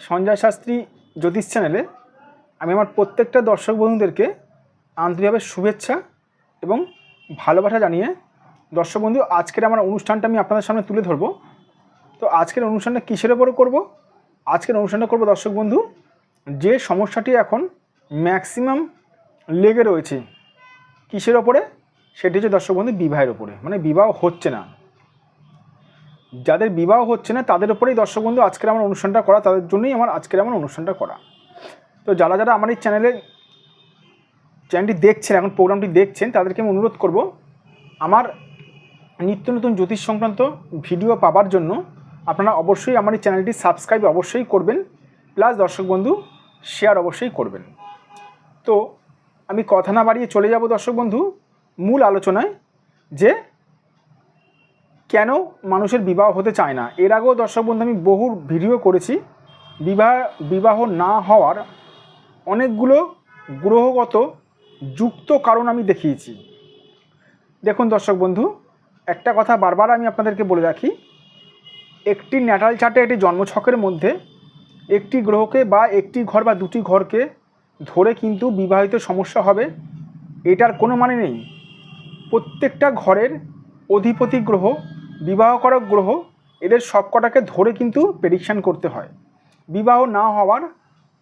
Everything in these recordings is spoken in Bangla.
সঞ্জয় শাস্ত্রী জ্যোতিষ চ্যানেলে আমি আমার প্রত্যেকটা দর্শক বন্ধুদেরকে আন্তরিকভাবে শুভেচ্ছা এবং ভালোবাসা জানিয়ে দর্শক বন্ধু, আজকের আমার অনুষ্ঠানটা আমি আপনাদের সামনে তুলে ধরবো। তো আজকের অনুষ্ঠানটা কিসের ওপরে করব? আজকের অনুষ্ঠানটা করব দর্শক বন্ধু, যে সমস্যাটি এখন ম্যাক্সিমাম লেগে রয়েছে, কিসের ওপরে? সেটি হচ্ছে দর্শক বন্ধু, বিবাহের ওপরে। মানে বিবাহ হচ্ছে না। যাদের বিবাহ হচ্ছে না, তাদের উপরেই দর্শক বন্ধু আজকের আমার অনুষ্ঠানটা করা, তাদের জন্যই আমার আজকের আমার অনুষ্ঠানটা করা। তো যারা যারা আমার এই চ্যানেলে চ্যানেলটি দেখছেন, এখন প্রোগ্রামটি দেখছেন, তাদেরকে আমি অনুরোধ করব, আমার নিত্য নতুন জ্যোতিষ সংক্রান্ত ভিডিও পাবার জন্য আপনারা অবশ্যই আমার এই চ্যানেলটি সাবস্ক্রাইব অবশ্যই করবেন প্লাস দর্শক বন্ধু শেয়ার অবশ্যই করবেন। তো আমি কথা না বাড়িয়ে চলে যাব দর্শক বন্ধু, মূল আলোচনায়, যে কেন মানুষের বিবাহ হতে চায় না? এর আগেও দর্শক বন্ধু, আমি বহু ভিডিও করেছি। বিবাহ বিবাহ না হওয়ার অনেকগুলো গ্রহগত যুক্ত কারণ আমি দেখিয়েছি। দেখুন দর্শক বন্ধু, একটা কথা বারবার আমি আপনাদেরকে বলে রাখি, একটি ন্যাটাল চার্টে একটি জন্মছকের মধ্যে একটি গ্রহকে বা একটি ঘর বা দুটি ঘরকে ধরে কিন্তু বিবাহিত সমস্যা হবে, এটার কোনো মানে নেই। প্রত্যেকটা ঘরের অধিপতি গ্রহ বিবাহকারক গ্রহ, এদের সবকটাকে ধরে কিন্তু প্রেডিকশান করতে হয়। বিবাহ না হওয়ার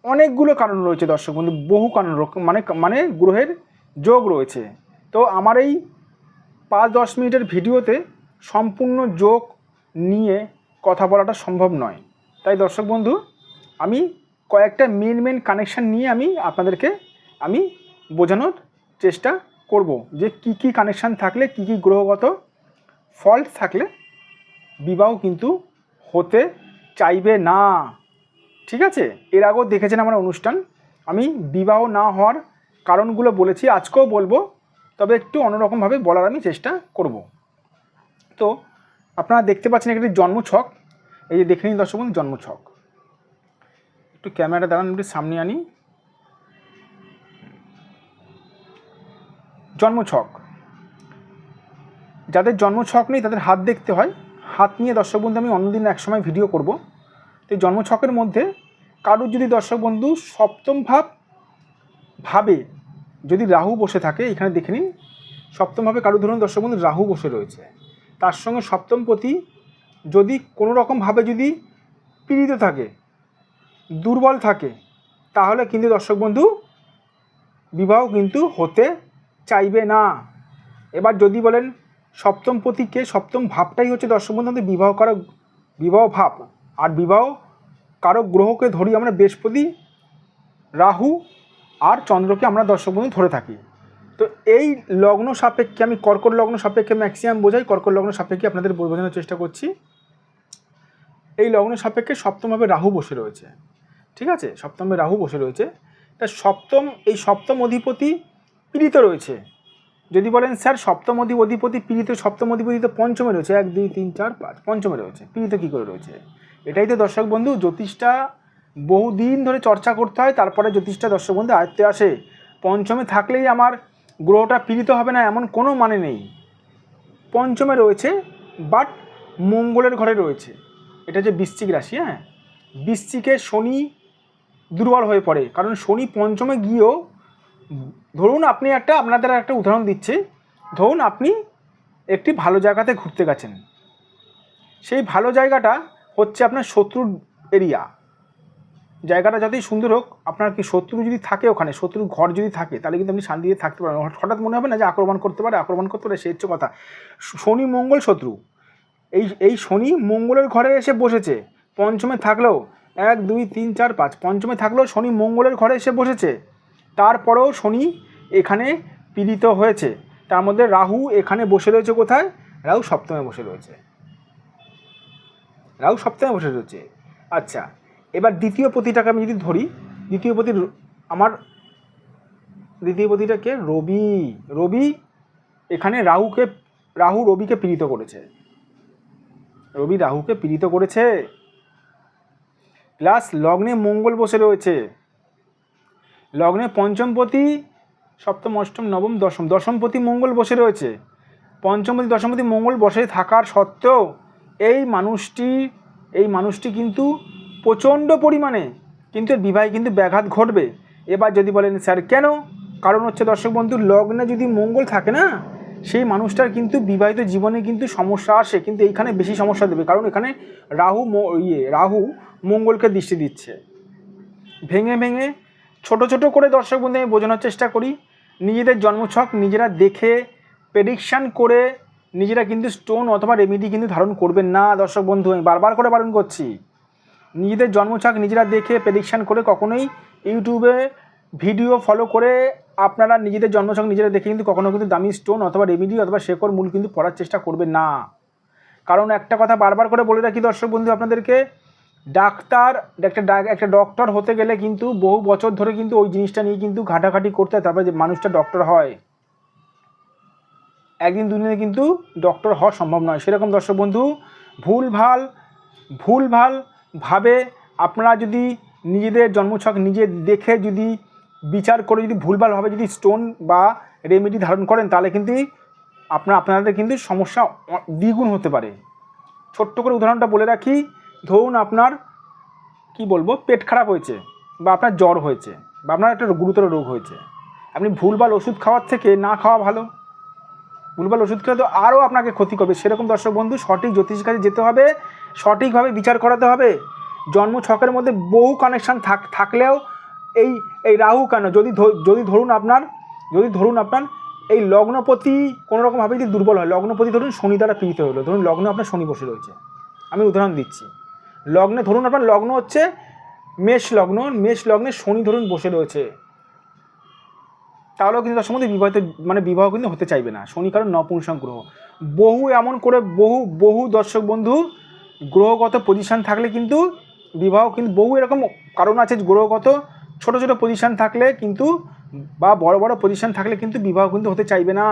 অনেকগুলো কারণ রয়েছে দর্শক বন্ধু, বহু কারণ মানে মানে গ্রহের যোগ রয়েছে। তো আমার এই পাঁচ দশ মিনিটের ভিডিওতে সম্পূর্ণ যোগ নিয়ে কথা বলাটা সম্ভব নয়। তাই দর্শক বন্ধু, আমি কয়েকটা মেন মেন কানেকশান নিয়ে আমি আপনাদেরকে আমি বোঝানোর চেষ্টা করব যে কি কি কানেকশান থাকলে, কি কি গ্রহগত ফল্ট থাকলে বিবাহ কিন্তু হতে চাইবে না। ঠিক আছে? এর আগেও দেখেছেন আমার অনুষ্ঠান। আমি বিবাহ না হওয়ার কারণগুলো বলেছি, আজকেও বলব, তবে একটু অন্যরকমভাবে বলার আমি চেষ্টা করব। তো আপনারা দেখতে পাচ্ছেন একটি জন্মছক। এই যে দেখে নিন দর্শক বন্ধু, জন্মছক। একটু ক্যামেরাটা দাঁড়ান, একটু সামনে আনি। জন্মছক। যাদের জন্মছক নেই, তাদের হাত দেখতে হয়। হাত নিয়ে দর্শক বন্ধু, আমি অন্যদিন একসময় ভিডিও করব। তো জন্মছকের মধ্যে কারুর যদি দর্শক বন্ধু সপ্তম ভাব ভাবে যদি রাহু বসে থাকে, এখানে দেখে নিন সপ্তমভাবে কারুর, ধরুন দর্শক বন্ধু রাহু বসে রয়েছে। তার সঙ্গে সপ্তম প্রতি যদি কোনো রকমভাবে যদি পীড়িত থাকে, দুর্বল থাকে, তাহলে কিন্তু দর্শক বন্ধু বিবাহ কিন্তু হতে চাইবে না। এবার যদি বলেন সপ্তম পতিকে সপ্তম ভাবটাই হচ্ছে দর্শক বন্ধু আমাদের বিবাহ কারক বিবাহ ভাব। আর বিবাহ কারক গ্রহকে ধরি আমরা বৃহস্পতি, রাহু আর চন্দ্রকে আমরা দর্শক বন্ধু ধরে থাকি। তো এই লগ্ন সাপেক্ষে আমি কর্কট লগ্ন সাপেক্ষে ম্যাক্সিমাম বোঝাই, কর্কট লগ্ন সাপেক্ষে আপনাদের বোঝানোর চেষ্টা করছি। এই লগ্ন সাপেক্ষে সপ্তমভাবে রাহু বসে রয়েছে। ঠিক আছে? সপ্তমে রাহু বসে রয়েছে। তা সপ্তম, এই সপ্তম অধিপতি পীড়িত রয়েছে। যদি বলেন, স্যার, সপ্তম অধিপতি, পীড়িত সপ্তম অধিপতি তো পঞ্চমে রয়েছে। এক, দুই, তিন, চার, পাঁচ, পঞ্চমে রয়েছে। পীড়িত কী করে রয়েছে? এটাই তো দর্শক বন্ধু, জ্যোতিষটা বহুদিন ধরে চর্চা করতে হয়, তারপরে জ্যোতিষটা দর্শক বন্ধু আয়ত্তে আসে। পঞ্চমে থাকলেই আমার গ্রহটা পীড়িত হবে না, এমন কোনো মানে নেই। পঞ্চমে রয়েছে, বাট মঙ্গলের ঘরে রয়েছে। এটা যে বৃশ্চিক রাশি হ্যাঁ? বৃশ্চিকে শনি দুর্বল হয়ে পড়ে, কারণ শনি পঞ্চমে গিয়েও ধরুন আপনি একটা, আপনাদের একটা উদাহরণ দিচ্ছি। ধরুন আপনি একটি ভালো জায়গাতে ঘুরতে গেছেন। সেই ভালো জায়গাটা হচ্ছে আপনার শত্রুর এরিয়া। জায়গাটা যতই সুন্দর হোক, আপনার কি শত্রু যদি থাকে ওখানে, শত্রুর ঘর যদি থাকে, তাহলে কিন্তু আপনি শান্তিতে থাকতে পারেন হঠাৎ মনে হবে না যে আক্রমণ করতে পারে, আক্রমণ করতে পারে, সে হচ্ছে কথা। শনি মঙ্গল শত্রু। এই এই শনি মঙ্গলের ঘরে এসে বসেছে। পঞ্চমে থাকলেও এক, দুই, তিন, চার, পাঁচ। পঞ্চমে থাকলেও শনি মঙ্গলের ঘরে এসে বসেছে। তারপরেও শনি এখানে পীড়িত হয়েছে। তার মধ্যে রাহু এখানে বসে রয়েছে কোথায়? রাহু সপ্তমে বসে রয়েছে। রাহু সপ্তমে বসে রয়েছে। আচ্ছা এবার দ্বিতীয় পতিটাকে আমি যদি ধরি, দ্বিতীয় পতি আমার, দ্বিতীয় পতিটাকে রবি। রবি এখানে রাহুকে, রাহু রবিকে পীড়িত করেছে। রবি রাহুকে পীড়িত করেছে। প্লাস লগ্নে মঙ্গল বসে রয়েছে। লগ্নে পঞ্চমপতি, সপ্তম, অষ্টম, নবম, দশম। দশমপতি মঙ্গল বসে রয়েছে। পঞ্চমপতি, দশমপতি মঙ্গল বসে থাকার সত্ত্বেও এই মানুষটি এই মানুষটি কিন্তু প্রচণ্ড পরিমাণে কিন্তু বিবাহে কিন্তু ব্যাঘাত ঘটবে। এবার যদি বলেন, স্যার, কেন? কারণ হচ্ছে, দর্শক বন্ধু, লগ্নে যদি মঙ্গল থাকে না, সেই মানুষটার কিন্তু বিবাহিত জীবনে কিন্তু সমস্যা আসে। কিন্তু এইখানে বেশি সমস্যা দেবে। কারণ এখানে রাহু ইয়ে রাহু মঙ্গলকে দৃষ্টি দিচ্ছে। ভেঙে ভেঙে ছোট ছোট করে দর্শক বন্ধু, আমি বোঝানোর চেষ্টা করি। নিজেদের জন্মছক নিজেরা দেখে প্রেডিকশান করে নিজেরা কিন্তু স্টোন অথবা রেমেডি কিন্তু ধারণ করবেন না দর্শক বন্ধু, আমি বারবার করে বারণ করছি। নিজেদের জন্মছক নিজেরা দেখে প্রেডিকশান করে কখনোই ইউটিউবে ভিডিও ফলো করে আপনারা নিজেদের জন্মছক নিজেরা দেখে কিন্তু কখনো কিন্তু দামি স্টোন অথবা রেমেডি অথবা শেকড় মূল কিন্তু পড়ার চেষ্টা করবেন না। কারণ একটা কথা বারবার করে বলে রাখি দর্শক বন্ধু আপনাদেরকে ডাক্তার, একটা একটা ডক্টর হতে গেলে কিন্তু বহু বছর ধরে কিন্তু ওই জিনিসটা নিয়ে কিন্তু ঘাটাঘাটি করতে হয়, তারপরে যে মানুষটা ডক্টর হয়। একদিন দুদিনে কিন্তু ডক্টর হওয়া সম্ভব নয়। সেরকম দর্শক বন্ধু ভুল ভালো ভুল ভালো ভাবে আপনারা যদি নিজেদের জন্মছক নিজে দেখে যদি বিচার করে যদি ভুলভালভাবে যদি স্টোন বা রেমেডি ধারণ করেন, তাহলে কিন্তু আপনার, আপনাদের কিন্তু সমস্যা দ্বিগুণ হতে পারে। ছোট্ট করে উদাহরণটা বলে রাখি ধরুন আপনার, কি বলব, পেট খারাপ হয়েছে বা আপনার জ্বর হয়েছে বা আপনার একটা গুরুতর রোগ হয়েছে। আপনি ভুলভাল ওষুধ খাওয়ার থেকে না খাওয়া ভালো। ভুলভাল ওষুধ খেলে তো আরও আপনাকে ক্ষতি করবে। সেরকম দর্শক বন্ধু, সঠিক জ্যোতিষের কাছে যেতে হবে, সঠিকভাবে বিচার করাতে হবে। জন্ম ছকের মধ্যে বহু কানেকশান থাক, থাকলেও এই এই রাহু কেন? যদি যদি ধরুন আপনার, যদি ধরুন আপনার এই লগ্নপতি কোনো রকমভাবে যদি দুর্বল হয়, লগ্নপতি ধরুন শনি দ্বারা পীড়িত হলো। ধরুন লগ্ন আপনার শনি বসে রয়েছে। আমি উদাহরণ দিচ্ছি। লগ্নে, ধরুন আপনার লগ্ন হচ্ছে মেষ লগ্ন, মেষ লগ্নে শনি ধরুন বসে রয়েছে। তাহলেও কিন্তু তার সম্বন্ধে বিবাহিত মানে বিবাহ কিন্তু হতে চাইবে না। শনি কারণ নপুংসক গ্রহ। বহু এমন করে বহু বহু দর্শক বন্ধু, গ্রহগত পজিশন থাকলে কিন্তু বিবাহ কিন্তু বহু এরকম কারণ আছে গ্রহগত। ছোট ছোট পজিশন থাকলে কিন্তু বা বড় বড় পজিশন থাকলে কিন্তু বিবাহ কিন্তু হতে চাইবে না।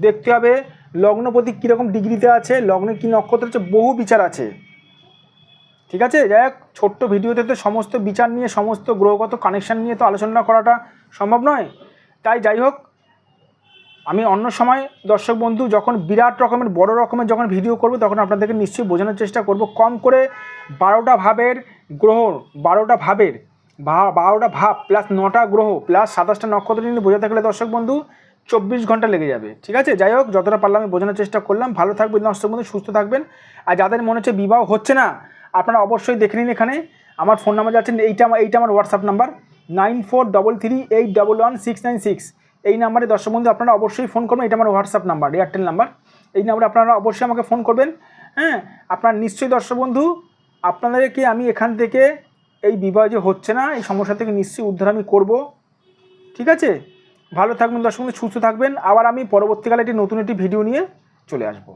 দেখতে হবে লগ্নপতি কীরকম ডিগ্রিতে আছে, লগ্নে কী নক্ষত্র হচ্ছে বহু বিচার আছে। ঠিক আছে? যাই হোক, ছোট্ট ভিডিওতে তো সমস্ত বিচার নিয়ে, সমস্ত গ্রহগত কানেকশান নিয়ে তো আলোচনা করাটা সম্ভব নয়। তাই যাই হোক, আমি অন্য সময় দর্শক বন্ধু, যখন বিরাট রকমের, বড় রকমের যখন ভিডিও করব, তখন আপনাদেরকে নিশ্চয়ই বোঝানোর চেষ্টা করব। কম করে বারোটা ভাবের গ্রহ, বারোটা ভাবের বারোটা ভাব প্লাস নটা গ্রহ প্লাস সাতাশটা নক্ষত্র নিয়ে বোঝাতে গেলে দর্শক বন্ধু, চব্বিশ ঘণ্টা লেগে যাবে। ঠিক আছে? যাই হোক, যতটা পারলাম আমি বোঝানোর চেষ্টা করলাম। ভালো থাকবেন দর্শক বন্ধু, সুস্থ থাকবেন। আর যাদের মনে হচ্ছে বিবাহ হচ্ছে না আপনারা অবশ্যই দেখে নিন এখানে। আমার ফোন নাম্বার যাচ্ছেন এইটা আমার এইটা আমার WhatsApp number nine four double three eight double one six nine six এই নাম্বারে দর্শক বন্ধু, আপনারা অবশ্যই ফোন করবেন, এটা আমার হোয়াটসঅ্যাপ নাম্বার এয়ারটেল নাম্বার এই নাম্বারে আপনারা অবশ্যই আমাকে ফোন করবেন হ্যাঁ? আপনার নিশ্চয়ই দর্শক বন্ধু, আপনাদেরকে আমি এখান থেকে এই বিবাহ যে হচ্ছে না, এই সমস্যা থেকে নিশ্চয়ই উদ্ধার আমি করব। ঠিক আছে? ভালো থাকবেন দর্শক বন্ধু, সুস্থ থাকবেন। আবার আমি পরবর্তীকালে একটি নতুন একটি ভিডিও নিয়ে চলে আসব।